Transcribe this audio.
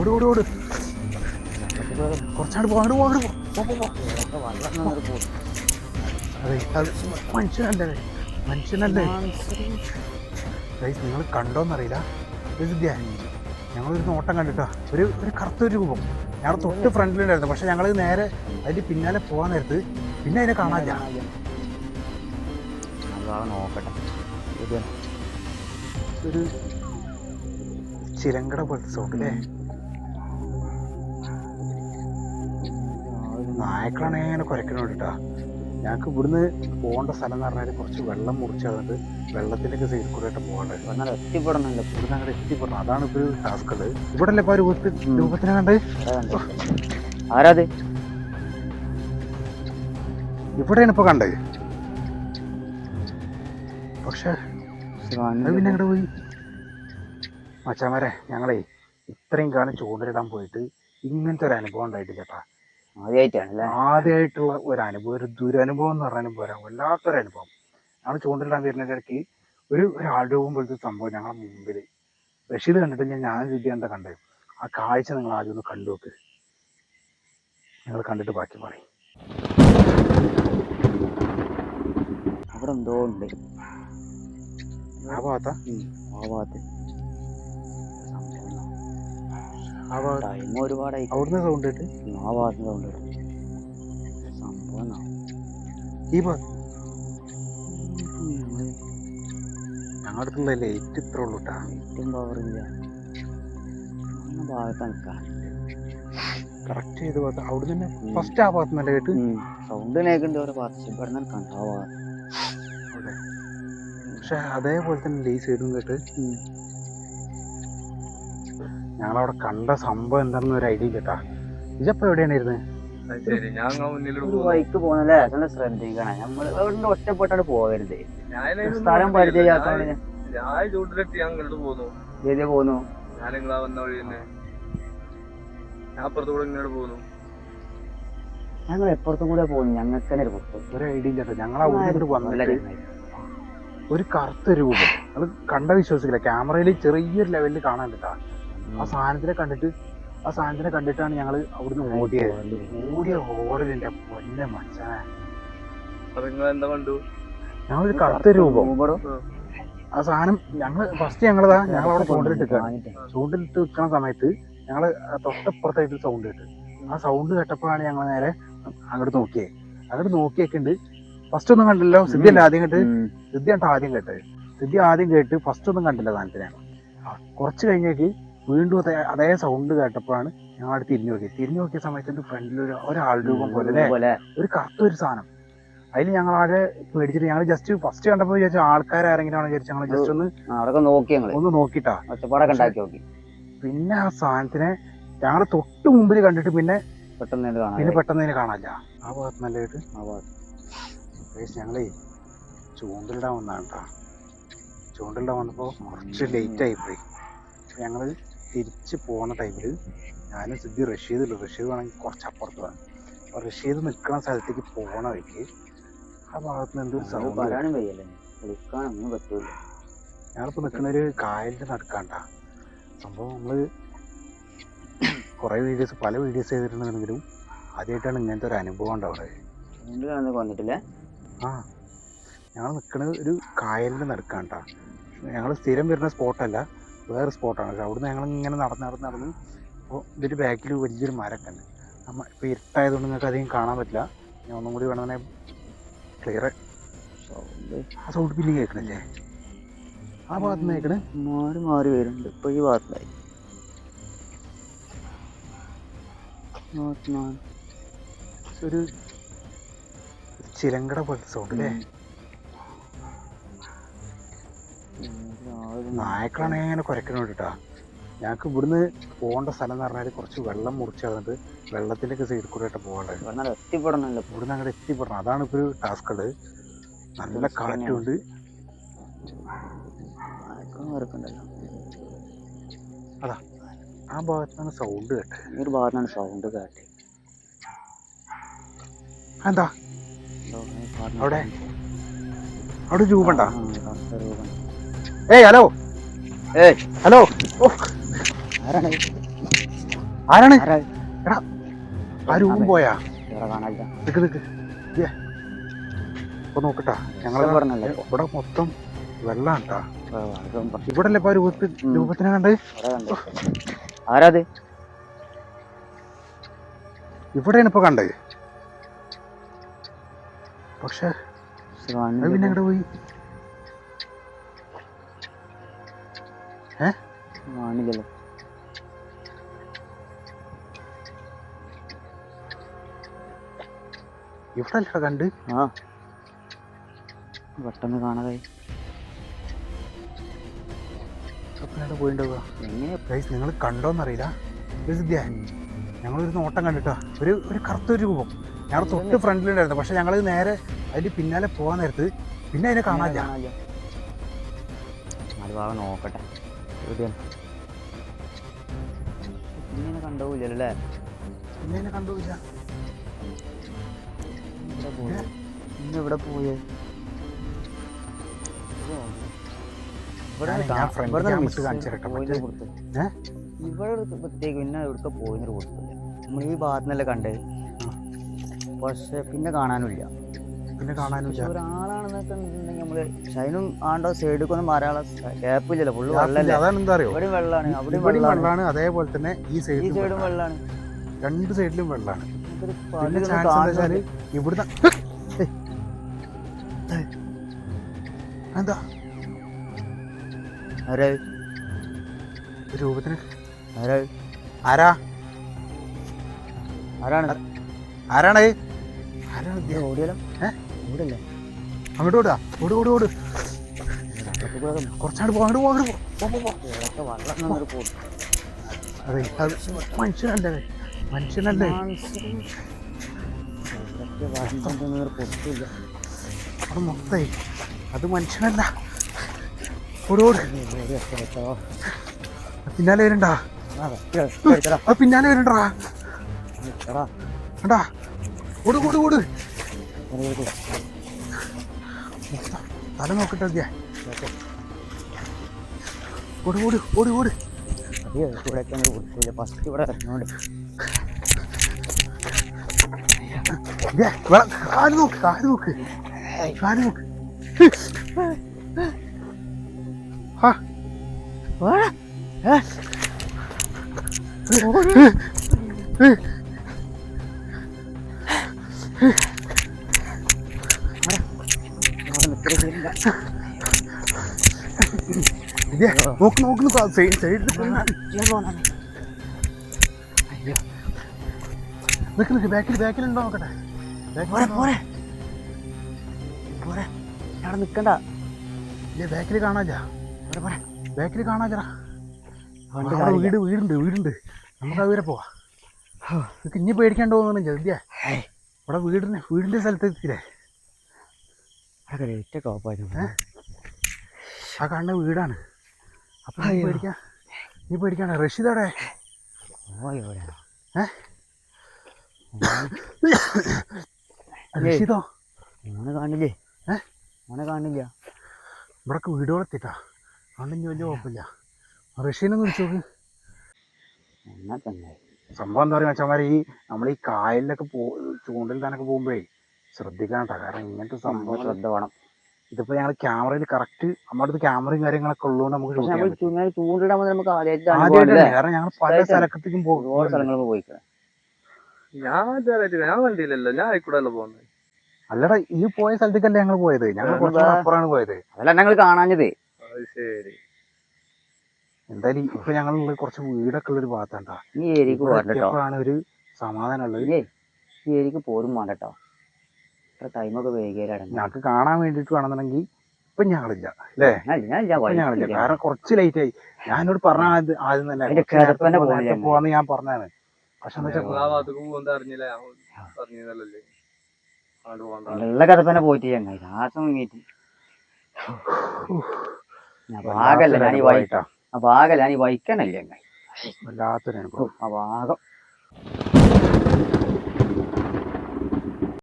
ഓട് ഓട് ഓട്. കുറച്ചാട് പോ അങ്ങോട്ട് പോ അങ്ങോട്ട് പോ. പോ പോ അതെ അത് മനുഷ്യനല്ലേ? മനുഷ്യനല്ലേ? ഗൈസ് നിങ്ങൾ കണ്ടോന്നറിയില്ല. ഞങ്ങളൊരു നോട്ടം കണ്ടിട്ടാ? ഒരു ഒരു കറുത്തൊരു രൂപം. ഞങ്ങൾ തൊട്ട് ഫ്രണ്ടിലുണ്ടായിരുന്നു. പക്ഷെ ഞങ്ങൾ നേരെ അതിന്റെ പിന്നാലെ പോകാൻ നേരത്ത് പിന്നെ അതിനെ കാണാനില്ല. നോക്കട്ടെ. ഒരു ചിരങ്കട പോലത്തെ സൗണ്ട് അല്ലേ നായക്കളാണ് ഇങ്ങനെ കുരക്കണോണ്ട് കേട്ടാ ഞങ്ങൾക്ക് ഇവിടുന്ന് പോകേണ്ട സ്ഥലം എന്ന് പറഞ്ഞാൽ കുറച്ച് വെള്ളം മുറിച്ച് അതുകൊണ്ട് വെള്ളത്തിലേക്ക് സൈഡിൽ കൂടെ ആയിട്ട് പോകേണ്ടത് അങ്ങനെ എത്തിപ്പെടണല്ലോ ഇവിടുന്ന് അങ്ങനെ എത്തിപ്പെടണം. അതാണ് ഇപ്പോൾ ഒരു ടാസ്ക് ഉള്ളത്. ഇവിടെ അല്ലേ ഇപ്പൊ രൂപത്തിൽ രൂപത്തിനെ കണ്ട്? ആരാത്? ഇവിടെയാണ് ഇപ്പൊ കണ്ടത് പക്ഷെ പിന്നെ അങ്ങോട്ട് പോയി? മച്ചാമാരെ ഞങ്ങളെ ഇത്രയും കാലം ചൂണ്ടലിടാൻ പോയിട്ട് ഇങ്ങനത്തെ ഒരു അനുഭവം ഉണ്ടായിട്ടില്ല കേട്ടാ ആദ്യമായിട്ടാണല്ലേ ആദ്യമായിട്ടുള്ള ഒരു അനുഭവം ഒരു ദുരനുഭവം എന്ന് പറഞ്ഞാലും പോരാ വല്ലാത്തൊരു അനുഭവം. ഞങ്ങൾ ചൂണ്ടിലാൻ വരുന്നതിന്റെ ഇടയ്ക്ക് ഒരു ഒരാളുടെ ആൾരൂപം പോലത്തെ സംഭവം ഞങ്ങളുടെ മുമ്പിൽ റഷീദ് കണ്ടിട്ട് ഞാൻ ഞാൻ വിദ്യ എന്താ കണ്ടത്? ആ കാഴ്ച നിങ്ങൾ ആദ്യം ഒന്ന് കണ്ടു നോക്ക്. നിങ്ങൾ കണ്ടിട്ട് ബാക്കി പറയും. അവിടെ എന്തോ ഉണ്ട്. ആ ഭാഗത്താ? ആ ഭാഗത്ത്. ടൈം ഒരുപാടായി അവിടുന്ന് സൗണ്ട് കേട്ട്? ആ ഭാഗത്ത് സൗണ്ട് സംഭവം ഈ ഞങ്ങളുടെ ലൈറ്റ് ഇത്ര ഉള്ളൂ കേട്ടാ ഏറ്റവും പവറില്ല ആ ഭാഗത്ത് നിൽക്കാം കറക്റ്റ് ചെയ്ത് ഭാഗത്ത്. അവിടുന്ന് തന്നെ ഫസ്റ്റ് ആ ഭാഗത്ത് നല്ല കേട്ട്? സൗണ്ട് കേൾക്കുന്നുണ്ട് ഓരോ ഭാഗത്ത്. ഇവിടെ നിൽക്കാം ആ ഭാഗത്ത്. പക്ഷെ അതേപോലെ തന്നെ ലേസ് സൈഡും കേട്ട് ഞങ്ങളവിടെ കണ്ട സംഭവം എന്താണെന്ന് ഒരു ഐഡിയ കേട്ടാ. ഇജപ്പോ എവിടെയാണ് ഇരുന്നത്. ബൈക്ക് പോകുന്നല്ലേ നല്ല ശ്രദ്ധിക്കണം. നമ്മൾ അവിടെ ഒറ്റപ്പെട്ടാണ് പോകരുത്. സ്ഥലം. പരിചയമാത്തോണ്ട് ഞാൻ- അങ്ങോട്ട് പോന്നു. ഏതിയാ പോകുന്നു ഞാൻ നിങ്ങളാ വന്ന വഴി തന്നെ. ഞാൻ അപ്പുറത്ത് കൂടെ ഇങ്ങോട്ട് പോന്നു. ഞങ്ങൾ എപ്പുറത്തും കൂടെ പോകുന്നു ഞങ്ങൾക്ക് തന്നെ ഒരു ഒരു ഐഡിയ കേട്ടോ ഞങ്ങൾ അവിടെ ഒരു കറുത്ത രൂപം. അത് കണ്ട വിശ്വസിക്കില്ല. ക്യാമറയിൽ ചെറിയൊരു ലെവലിൽ കാണാൻ കേട്ടാ ആ സാധനത്തിനെ കണ്ടിട്ട് ആ സാധനത്തിനെ കണ്ടിട്ടാണ് ഞങ്ങൾ അവിടുന്ന് ഓടിയത്. ഓടിയ ഓടലിന്റെ പൊന്നെ മച്ചാ. കണ്ടു? ഞങ്ങളൊരു കറുത്ത രൂപം. ആ. സാധനം ഞങ്ങൾ ഫസ്റ്റ് ഞങ്ങളതാ ഞങ്ങൾ അവിടെ ചൂണ്ടിലിട്ട് ചൂണ്ടിലിട്ട് നിൽക്കുന്ന സമയത്ത് ഞങ്ങൾ തൊട്ടപ്പുറത്തായിട്ട് സൗണ്ട് കിട്ടു ആ സൗണ്ട് കേട്ടപ്പോഴാണ് ഞങ്ങൾ നേരെ അങ്ങോട്ട് നോക്കിയത് അങ്ങോട്ട് നോക്കിയൊക്കെ ഉണ്ട് ഫസ്റ്റ് ഒന്നും കണ്ടില്ലല്ലോ. സിദ്ധി അല്ല ആദ്യം കേട്ട്? സിദ്ധി ആദ്യം കേട്ടത്. സിദ്ധി ആദ്യം കേട്ട് ഫസ്റ്റ് ഒന്നും കണ്ടില്ല സാധനത്തിനാണ് കുറച്ച് കഴിഞ്ഞേക്ക് വീണ്ടും അതേ അതേ സൗണ്ട് കേട്ടപ്പോഴാണ് ഞങ്ങൾ അവിടെ തിരിഞ്ഞു നോക്കിയത്. തിരിഞ്ഞു നോക്കിയ സമയത്ത് ഫ്രണ്ടിൽ ഒരു ഒരാൾ രൂപം പോലെ ഒരു കറുത്ത ഒരു സാധനം. അതിൽ ഞങ്ങൾ ആകെ പേടിച്ചിട്ട് ഞങ്ങൾ ജസ്റ്റ് ഫസ്റ്റ് കണ്ടപ്പോൾ വിചാരിച്ചു ആൾക്കാരാരെങ്കിലും ആണ് വിചാരിച്ചു ഞങ്ങൾ ജസ്റ്റ് ഒന്ന് നോക്കി ഒന്ന് നോക്കിട്ടാ. പിന്നെ ആ സാധനത്തിനെ ഞങ്ങൾ തൊട്ട് മുമ്പിൽ കണ്ടിട്ട് പിന്നെ പെട്ടെന്ന് പിന്നെ പെട്ടെന്ന് കാണാല്ല കാണാനില്ല. ആ ഭാഗത്ത് നല്ലതായിട്ട് ആ ഭാഗത്ത്. ഞങ്ങളേ ചൂണ്ടലിടാൻ വന്നാണ് കേട്ടോ ചൂണ്ടലിടാൻ വന്നപ്പോൾ കുറച്ച് ലേറ്റ് ആയിപ്പോയി ഞങ്ങൾ തിരിച്ച് പോണ ടൈമിൽ ഞാനും സിദ്ധി റഷീദില്ല റഷീദ് വേണമെങ്കിൽ കുറച്ച് അപ്പുറത്ത് വേണം അപ്പോൾ റഷീദ് നിൽക്കുന്ന സ്ഥലത്തേക്ക് പോണ വഴിക്ക് ആ ഭാഗത്ത് നിന്ന് എന്തൊരു സൗണ്ട് ഞങ്ങളിപ്പോൾ നിൽക്കുന്ന ഒരു കായലിന്റെ നടുക്കാണ്ട. സംഭവം നമ്മൾ കുറേ വീഡിയോസ് പല വീഡിയോസ് ചെയ്തിട്ടുണ്ടെങ്കിലും ആദ്യമായിട്ടാണ് ഇങ്ങനത്തെ ഒരു അനുഭവം ഉണ്ടാവുന്നത് ആ. ഞങ്ങൾ നിൽക്കുന്നത് ഒരു കായലിന്റെ നടുക്കാണ്ട. ഞങ്ങൾ സ്ഥിരം വരുന്ന സ്പോട്ടല്ല വേറെ സ്പോട്ടാണ്. പക്ഷെ അവിടുന്ന് ഞങ്ങൾ ഇങ്ങനെ നടന്ന് നടന്ന് നടന്ന് അപ്പോൾ ഇതിന്റെ ബാക്കിൽ വലിയൊരു മരമൊക്കെ ഉണ്ട് നമ്മൾ ഇപ്പോൾ ഇരുട്ടായതുകൊണ്ട് നിങ്ങൾക്ക് അധികം കാണാൻ പറ്റില്ല. ഞാൻ ഒന്നും കൂടി വേണമെന്നെ ക്ലിയർ ആ സൗണ്ട് പിന്നെ കേൾക്കണില്ലേ? ആ ഭാഗത്ത് നിന്ന് കേൾക്കണേ? മാറി മാറി വരുന്നുണ്ട്. ഇപ്പൊ ഈ ഭാഗത്തായി. ഒരു ചിലങ്കട പോലത്തെ സൗണ്ട് അല്ലേ നായക്കളാണ് ഇങ്ങനെ കുരക്കണോണ്ട് കേട്ടാ ഞങ്ങൾക്ക് ഇവിടുന്ന് പോകേണ്ട സ്ഥലം എന്ന് പറഞ്ഞാൽ കുറച്ച് വെള്ളം മുറിച്ച് കളഞ്ഞിട്ട് വെള്ളത്തിലേക്ക് സൈഡിൽ കൂടെ ആയിട്ട് പോകാനുള്ളത് എത്തിപ്പെടണല്ലോ. ഇവിടുന്ന് അങ്ങോട്ട് എത്തിപ്പെടണം. അതാണ് ഇപ്പോൾ ഒരു ടാസ്ക് ഉള്ളത്. നല്ല കാറ്റുണ്ട് അതാ ആ ഭാഗത്താണ് സൗണ്ട് കേട്ടത് ഈ ഒരു ഭാഗത്താണ് സൗണ്ട് കേട്ടെ. എന്താ അവിടെ? അവിടെ രൂപണ്ട ഏയ് ഹലോ? ഹലോ. ആരാണ്? ആരാണ്? ആരാ? ആ രൂപം പോയാ? നിക്ക് നിക്ക്. ഇപ്പൊ നോക്കട്ടാ. ഞങ്ങൾ ഇവിടെ മൊത്തം വെള്ളാണ് ഇവിടെ അല്ലേ ഇപ്പൊ രൂപത്തിൽ രൂപത്തിനെ കണ്ട്? ആരാത്? ഇവിടെയാണ് ഇപ്പൊ കണ്ടത്. പക്ഷെ പിന്നെ. എങ്ങോട്ട് പോയി? കാണില്ലല്ലോ ഇവിടെ അല്ല കണ്ട്? ആ. പെട്ടെന്ന് കാണാതായി. പിന്നെ പോയിണ്ടാവുക? എങ്ങനെ ഗൈസ് നിങ്ങൾ കണ്ടോന്നറിയില്ല. ഞങ്ങളൊരു നോട്ടം കണ്ടിട്ടാ. ഒരു ഒരു കറുത്തൊരു രൂപം. ഞങ്ങൾ തൊട്ട് ഫ്രണ്ടിലുണ്ടായിരുന്നു. പക്ഷെ ഞങ്ങൾ നേരെ അതിന് പിന്നാലെ പോകാൻ നേരത്ത് പിന്നെ അതിനെ കാണാനില്ല. നോക്കട്ടെ. ഇങ്ങനെ കണ്ടുപോയില്ലല്ലോ ഇവിടെ പോയി ഇന്ന് ഇവിടെ പോയേ ഇവിടെ പ്രത്യേകം പിന്നെ ഇവിടുത്തെ പോയിന്ന് കൊടുത്തില്ല നമ്മൾ ഈ ഭാഗത്തുനിന്നല്ലേ കണ്ടത് പക്ഷെ പിന്നെ കാണാനുമില്ല പിന്നെ കാണാനും ഒരാളാണെന്നൊക്കെ നമ്മൾ ഷൈനും ആണ്ടോ സൈഡിൽ മരാളെ ഗ്യാപ്പില്ലല്ലോ ഫുള്ള് വെള്ളമല്ലേ അതാണ് എന്താ അറിയോ? ഇവിടെ വെള്ളമാണ് അവിടെ വെള്ളമാണ് അതേപോലെ തന്നെ ഈ ഈ സൈഡും വെള്ളമാണ്. രണ്ട് സൈഡിലും വെള്ളമാണ് പിന്നെ ചാൻസ് എന്താ. വെച്ചാൽ ഇവിടുന്ന് എന്താ? ആരാ? രൂപത്തിന് ആരാ? ആരാ? ആരാണ്? ആരാണ്? ആരാണ്? ഓടിയല്ലോ ഏ? ഓടിയല്ലേ അങ്ങോട്ട് ഓട് ഓട് ഓട് കുറച്ചാണ്ട് പോ അങ്ങോട്ട് പോ പോ. അതെ മനുഷ്യനല്ലേ മനുഷ്യനല്ലേ. അത് മൊത്തേ അത് മനുഷ്യനല്ല ഓട് ഓട്. പിന്നാലെ വരണ്ടാ പിന്നാലെ വരണ്ടാ ഓട് ഓട് ഓട്. തല നോക്കട്ടെ അദ്യ ഓടി ഓടി ഓടി ഓടി. അയ്യോ. ഫസ്റ്റ് ഇവിടെ കാൽ നോക്ക് നോക്ക്. കാൽ നോക്ക്. ആ നോക്ക് നോക്ക് നോക്ക്. സൈഡ് സൈഡിൽ. നിക്ക് നിക്ക്. ബാക്കിൽ ഉണ്ടോ നോക്കട്ടെ. പോരെ, പോരെ. പോരെ. അവിടെ നിക്കണ്ട. ബാക്കിൽ പോരെ, പോരെ. ബാക്കിൽ വീട് വീടുണ്ട് വീടുണ്ട്. നമുക്ക് അതുവരെ പോവാ. നിനക്ക് ഇനി പേടിക്കാണ്ട് പോകുന്നു ജദ്യ ഇവിടെ വീടിന് വീടിന്റെ സ്ഥലത്ത് എത്തിയില്ലേ? ഒക്കെ ഓഫായിരുന്നു. ആ കാണുന്ന വീടാണ്. അപ്പൊ നീ പേടിക്കാം. നീ പേടിക്കാണ് റഷീദോടെ? റഷീദോ? ഓനെ കാണില്ലേ? ഏ? ഓനെ കാണില്ല. ഇവിടൊക്കെ വീടുകളെത്തിട്ടാ. അതുകൊണ്ട് വലിയ കുഴപ്പമില്ല. റഷീനെ വിളിച്ചു നോക്ക്. എന്നാ തന്നെ. സംഭവം എന്താ പറയുക വെച്ചാൽ ഈ നമ്മൾ ഈ കായലിലൊക്കെ പോ ചൂണ്ടലിടാനൊക്കെ പോകുമ്പോഴേ ശ്രദ്ധിക്കണം കേട്ടോ കാരണം ഇങ്ങനത്തെ സംഭവം ശ്രദ്ധ വേണം. ഇതിപ്പോ ഞങ്ങൾ ക്യാമറയിൽ കറക്റ്റ് നമ്മുടെ അടുത്ത് ക്യാമറയും കാര്യങ്ങളൊക്കെ ഉള്ളതുകൊണ്ട് നമുക്ക് ഷൂട്ട് നമ്മൾ ചെയ്യാൻ പറ്റും ചൂണ്ടിടാൻ മുതൽ നമുക്ക് ആദ്യമായിട്ടാണ് കാരണം ഞങ്ങൾ പല. സ്ഥലത്തേക്കും ഒരുപാട് പോകും സ്ഥലങ്ങൾ പോയിക്കണം. ഞാൻ ഇതുവരെയായിട്ട് ഞാൻ വണ്ടിയിലല്ലോ ഞാൻ ആയിക്കൂടല്ലോ പോകുന്നത്? അല്ലടാ ഈ പോയ സ്ഥലത്തേക്കല്ലേ ഞങ്ങൾ പോയത്? ഞങ്ങൾ വേ- അപ്പുറമാണ് പോയത്. അതല്ല ഞങ്ങൾ കാണാഞ്ഞത്. അത് ശരി. എന്തായാലും ഇപ്പൊ ഞങ്ങൾ കുറച്ച് വീടൊക്കെ ഉള്ള ഒരു ഭാഗത്താണ്ടാ ഈ ഏരിയക്ക് പോരണ്ട എത്തിയപ്പോഴാണ് ഒരു സമാധാനം ഉള്ളത്. ഈ ഏരിയക്ക് പോരും വേണ്ട കേട്ടോ ഇത്ര ടൈമൊക്കെ വൈകിയാലും ഞങ്ങൾക്ക് കാണാൻ വേണ്ടിട്ട് വേണമെന്നുണ്ടെങ്കിൽ ഇപ്പൊ ഞങ്ങളില്ല അല്ലേ? ഞാൻ ഞാൻ ഇപ്പൊ ഞങ്ങളില്ല. കാരണം കുറച്ച് ലേറ്റ് ആയി. ഞാനോട് പറഞ്ഞ ആദ്യം തന്നെ പോവാന്ന് ഞാൻ പറഞ്ഞാണ് പക്ഷെ നല്ല കഥ തന്നെ പോയിട്ട് ഞങ്ങൾ ഞാൻ ഭാഗല്ല ഞാൻ ഈ വൈ ഭാഗല്ല ഞാൻ ഈ വൈക്കണല്ലേ ഞങ്ങൾ വല്ലാത്തൊരു അനുഭവം. ആ ഭാഗം